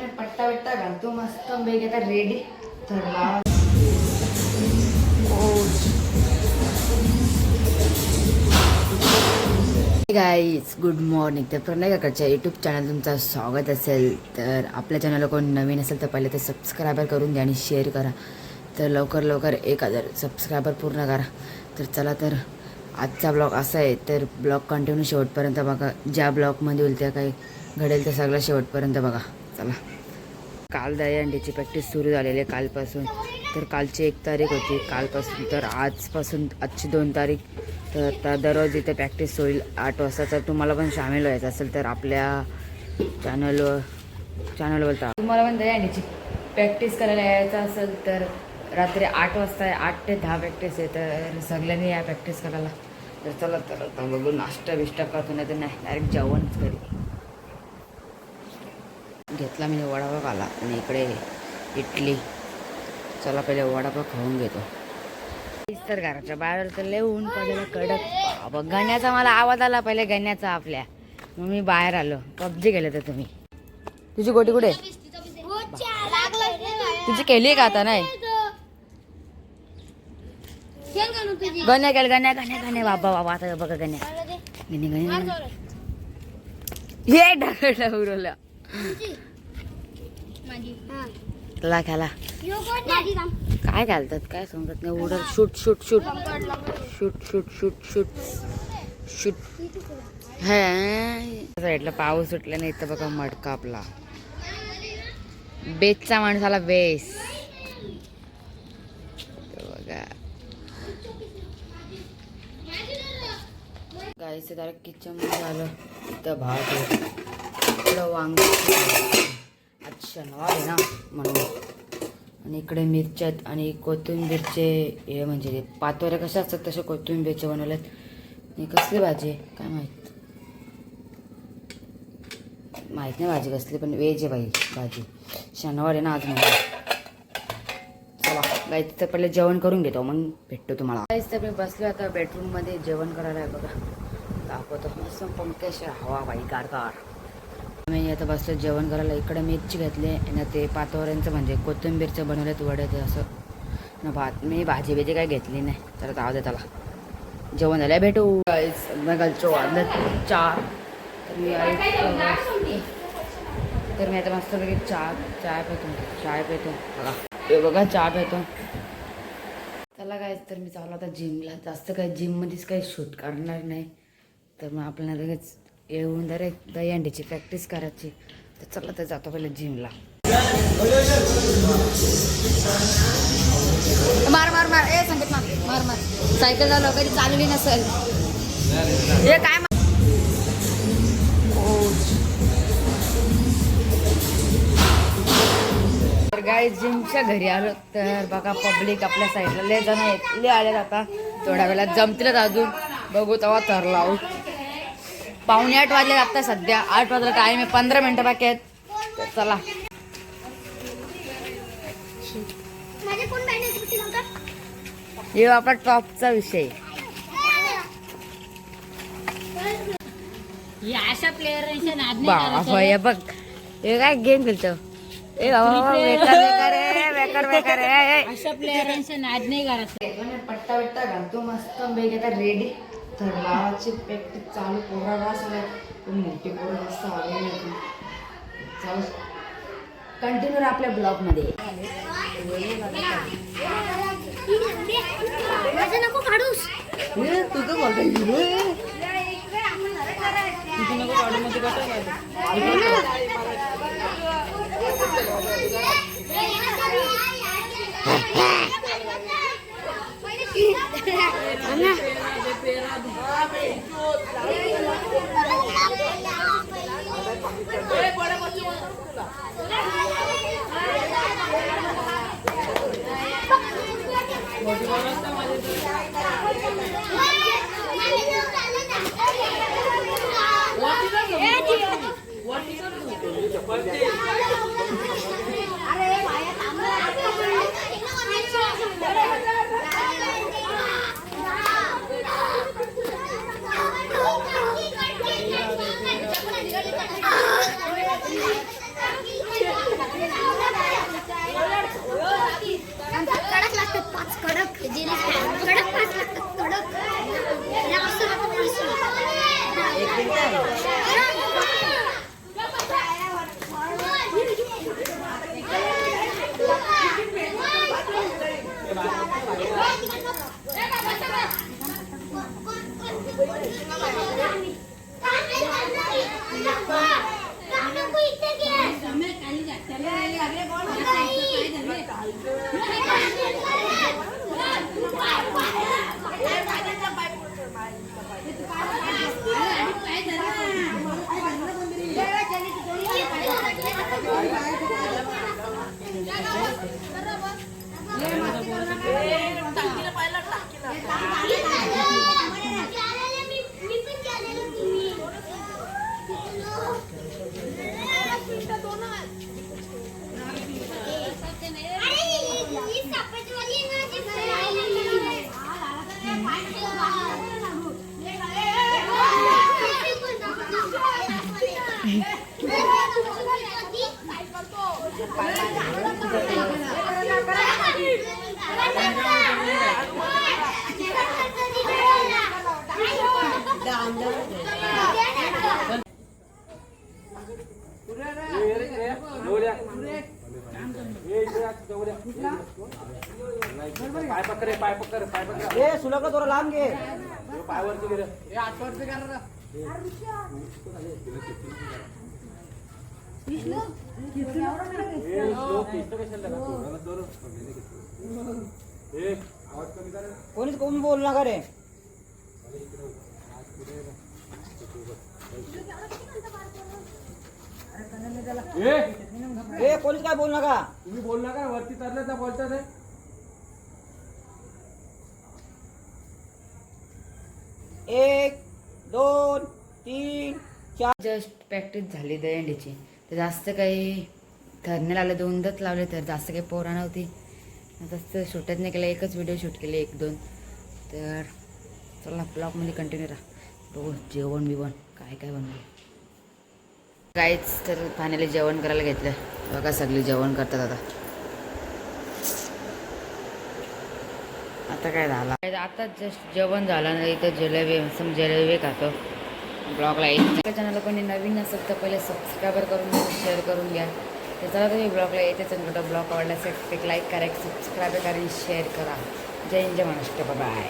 घेतला ना पट्टा बिट्टा घालतो मस्त बेग आता रेडी तर गाईज गुड मॉर्निंग तर प्रणयकाकडच्या यूट्यूब चॅनल तुमचं स्वागत असेल. तर आपल्या चॅनलला कोण नवीन असेल तर पहिले ते सबस्क्रायबर करून द्या आणि शेअर करा. तर लवकर लवकर एक हजार सबस्क्रायबर पूर्ण करा. तर चला तर आजचा ब्लॉग असा आहे. तर ब्लॉग कंटिन्यू शेवटपर्यंत बघा. ज्या ब्लॉगमध्ये होईल त्या काही घडेल ते सगळं शेवटपर्यंत बघा. चला काल दहीहंडीची प्रॅक्टिस सुरू झालेली आहे कालपासून. तर कालची एक तारीख होती. कालपासून तर आजपासून आजची दोन तारीख. तर आता दररोज इथे प्रॅक्टिस होईल आठ वाजता. तर तुम्हाला पण सामील व्हायचं असेल तर आपल्या चॅनलवर चॅनलवर तर तुम्हाला पण दहीहंडीची प्रॅक्टिस करायला यायचं असेल तर रात्री आठ वाजता आहे. आठ ते दहा प्रॅक्टिस आहे. तर सगळ्यांनी या प्रॅक्टिस करायला. तर चला तर आता बघू नाश्ता बिष्टा करतो नाही तर नाही. डायरेक्ट जेवणच करू. घेतला मी वडापाव आला आणि इकडे इडली. चला पहिले वडापाव खाऊन घेतो. तर घराच्या बाहेर तर लय ऊन पडलेलं कडक. बाबा गण्याचा मला आवाज आला पहिले गण्याचा आपल्या. मग मी बाहेर आलो. पबजी गेले तर तुम्ही तुझी गोटी कुठे? तुझी केली का आता नाही? गण्या केलं गण्या गण्या गण्या. बाबा बाबा आता बघा गण्या. गण्या गण्या हे ढकललं उरवलं ला खेळा काय घालतात काय समजत नाही उडत. Shoot shoot shoot. Shoot shoot shoot shoot. Shoot. हे. साईडला पाऊस सुटला नाही तर बघा मडका आपला. बेसचा माणूस आला बेस बघा. गाईचं जरा किचन झालं इथं भात वांग. शनिवार आहे ना म्हणून. आणि इकडे मिरच्यात आणि कोथिंबीरचे हे म्हणजे ते पातोऱ्या कशा असतात तसे कोथिंबीरचे बनवले आणि कसली भाजी आहे? काय माहीत? माहीत नाही भाजी कसली पण वेज आहे बाई भाजी. शनिवार आहे ना आज म्हणजे चला तर पहिले जेवण करून घेतो मग भेटतो तुम्हाला. काहीच तर मी बसलो आता बेडरूममध्ये जेवण करायला आहे बघा. दाखवतो. मस्त पंख्याशी हवा बाई गारगार. मी आता बसलो जेवण करायला इकडे मिरची घेतले. आणि ते पातोऱ्यांचं म्हणजे कोथिंबीरचं बनवलेत वडे ते असं. ना भात मी भाजी बिजी काय घेतली नाही. तर जाऊ दे त्याला. जेवण झालं भेटू. संध्याकाळचं वाजलं चार. तर मी आई- तर मी आता मस्त लगेच चहा चाय पितो. चाय पितो. बघा. हे बघा चहा पितो. त्याला काय तर मी चालू आता जिमला जास्त काय जिममध्येच काही शूट करणार नाही. तर मग आपल्याला लगेच येऊन जर एकदा यांडीची प्रॅक्टिस करायची. तर चला तर जातो पहिले जिमला मार मार मार. ए संगीत मार मार मार. सायकल झालं कधी चालवली नसेल. हे काय तर गाय जिमच्या घरी आलो तर बघा पब्लिक आपल्या साईडला लय जण आहेत. लय आले आता. थोड्या वेळा जमतीलच अजून. बघू तेव्हा तर लावू. पावणे आठ वाजले आता सध्या. आठ वाजला टाइम आहे. पंधरा मिनिटं बाकी आहेत. तर चला. हे आपला टॉपचा विषय. अशा हे बघ. हे काय गेम खेळतो? ए बाबा बाबा, बेकार बेकार आहे बेकार बेकार आहे. ए, ए. अशा प्लेअरांच्या नाद नाही करायचं पट्टा बिट्टा घालतो. मस्त बेग आता रेडी धरणाची प्रॅक्टिस चालू पोराला असल्या पण मोठी पोरं जास्त आले नाही. चालू कंटिन्यू आपल्या ब्लॉगमध्ये तुझं मध्ये अरे Did it happen. with the fire. पकड पाय पकड पाय पकड ए सुलग थोडं लांब घे. पायवरती गेलं कोणीच कोण बोल नका रे. ए कोणीच काय बोल नका. तुम्ही बोलला का वरती तरलं तर बोलतात एक दोन तीन चार. जस्ट प्रॅक्टिस झाली दहीहंडीची. तर जास्त काही धरणे लावले दोनदाच लावले तर जास्त काही पोरा नव्हती. जास्त शूटच नाही केलं एकच व्हिडिओ शूट केले एक दोन. तर चला ब्लॉगमध्ये कंटिन्यू राहा. बघू जेवण बिवण काय काय बनवलं? काहीच तर फायनली जेवण करायला घेतलं. बघा सगळी जेवण करतात आता. आता काय झालं? आता जस्ट जेवण झालं ना इथं जलेबी सम जलेबी खातो. ब्लॉगला एक चॅनल कोणी नवीन असेल तर पहिले सबस्क्राईबर करून घ्या शेअर करून घ्या. तर चला तुम्ही ब्लॉगला येतेच कुठं ब्लॉग आवडला असेल एक लाईक करा एक सबस्क्राईब करा आणि शेअर करा. जय जय महाराष्ट्र बाय